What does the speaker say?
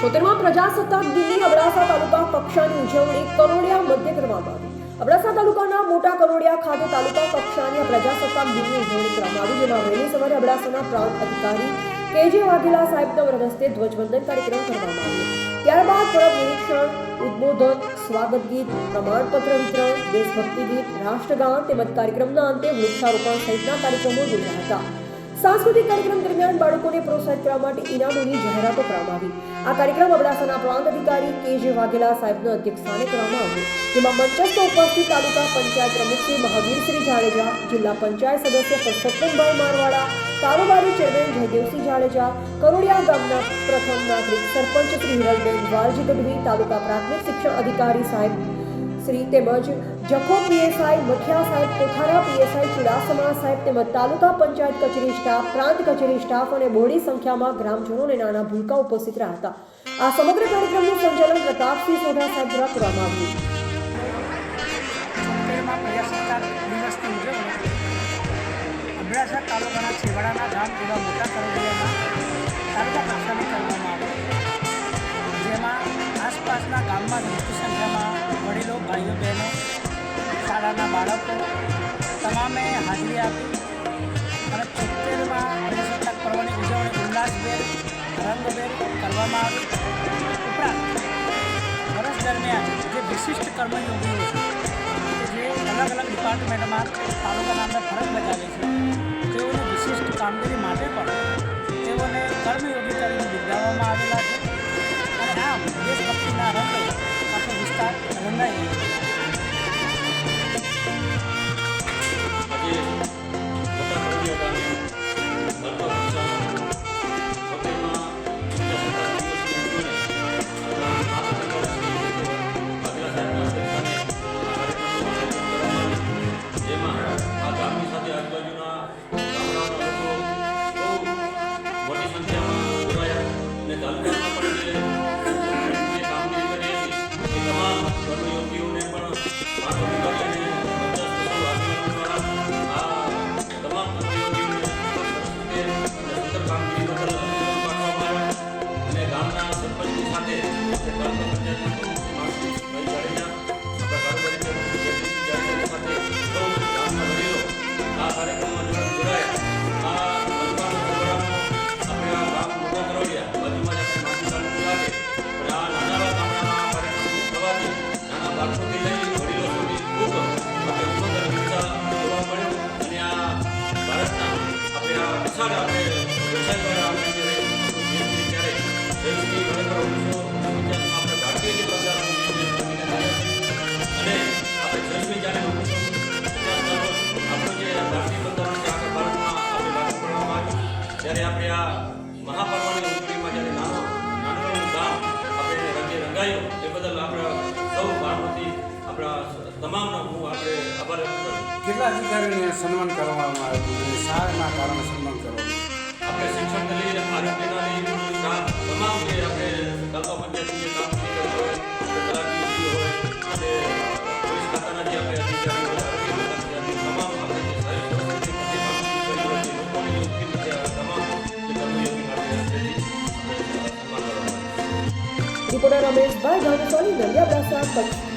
છોતેરમાં પ્રજાસત્તાક દિનની અબડાસા તાલુકા કક્ષાની ઉજવણી કરોડિયા મધ્ય કરવામાં આવી. અબડાસા તાલુકાના મોટા કરોડિયા ખાતે તાલુકા કક્ષાની પ્રજાસત્તાક દિનની ઉજવણી કરવામાં આવી, જેમાં વહેલી સવારે અબડાસાના પ્રાંત અધિકારી કેજે વાઘેલા સાહેબના હસ્તે ધ્વજવંદન કાર્યક્રમ કરવામાં આવ્યો. ત્યારબાદ પરબ નિરીક્ષણ, ઉદ્બોધન, સ્વાગત ગીત, પ્રમાણપત્ર વિતરણ, દેશભક્તિ ગીત, રાષ્ટ્રગાન તેમજ કાર્યક્રમના અંતે વૃક્ષારોપણ સહિતના કાર્યક્રમો યોજાયા હતા. સાંસ્કૃતિક કાર્યક્રમ દરમિયાન બાળકોને પ્રોત્સાહિત કરવા માટે ઇનામોની જાહેરાતો કરવામાં આવી. આ કાર્યક્રમ અબડાસાના પ્રાંત અધિકારી કે વાઘેલા સાહેબના અધ્યક્ષસ્થાને કરવામાં આવ્યો જેમાં મંચસ્થ ઉપસ્થિત તાલુકા પંચાયત પ્રમુખ શ્રી મહાવીરસિંહ જાડેજા, જિલ્લા પંચાયત સદસ્ય પરસોત્તમભાઈ મારવાડા, કારોબારી ચેરમેન જયદેવસિંહ જાડેજા, કરોડિયા ગામના પ્રથમ નાગરિક સરપંચ શ્રી હિરલબેન વાલજી ગઢવી, તાલુકા પ્રાથમિક શિક્ષણ અધિકારી સાહેબ શ્રી તેમજ જખો પીએસઆઈ મઠિયા સાહેબ કોઠારા પીએસઆઈ ચુડાસમા સાહેબ તેમજ તાલુકા પંચાયત કચેરી સ્ટાફ, પ્રાંત કચેરી સ્ટાફ અને બોડી સંખ્યામાં ગ્રામજનો અને નાના ભૂલકા ઉપસ્થિત રહ્યા હતા. આ સમગ્ર કાર્યક્રમનું સંચાલન પ્રતાપસિંહ સોઢા સાહેબ દ્વારા કરવામાં આવ્યું. અબડાસા તાલુકાના છેવાડાના ગામ એવા મોટા કરોડિયામાં તાલુકા કક્ષાની કરવામાં આવે જેમાં આસપાસના ગામમાં મોટી સંખ્યામાં વડીલો ભાઈઓ બહેનો, શાળાના બાળકો, તમામે હાજરી આપી. અને છોતેરમાં પ્રજાસત્તાક પર્વની ઉજવણી ઉલ્લાસભેર, રંગભેર કરવામાં આવી. ઉપરાંત, વર્ષ દરમિયાન જે વિશિષ્ટ કર્મયોગીઓ છે, જે અલગ અલગ ડિપાર્ટમેન્ટમાં તાલુકાના અંદર ફરજ બજાવે છે, તેઓની વિશિષ્ટ કામગીરી માટે પણ તેઓને કર્મયોગી તરીકે બિરદાવવામાં આવેલા છે. અને જોવા મળ્યો અને આપણે આ આપણે વ્યવસાય દ્વારા જ્યારે અને આપણે જ્યારે આપણું લાગુ કરવામાં ત્યારે આપણે આ મહાપર્વની ઉજવણીમાં જ્યારે નાનો નાનો ગામ આપણે રંગે રંગાયો, એ બદલ આપણા આપણા તમામનો હું આપણે આભાર વ્યક્ત કરું કેટલા અધિકારીઓને સન્માન કરવામાં આવ્યું અને શાળાના કારણે સન્માન કરવામાં આપણે શિક્ષણ લઈને આરોગ્યના તમામ જે આપણે તાલુકા પંચાયતની હોય આપણે તલાટીઓ હોય અને પોલીસ ખાતાના જે આપણે અધિકારીઓ રિપોર્ટર રમેશભાઈ ઘાનસોલી નલિયા પ્રસાદ કચ્છ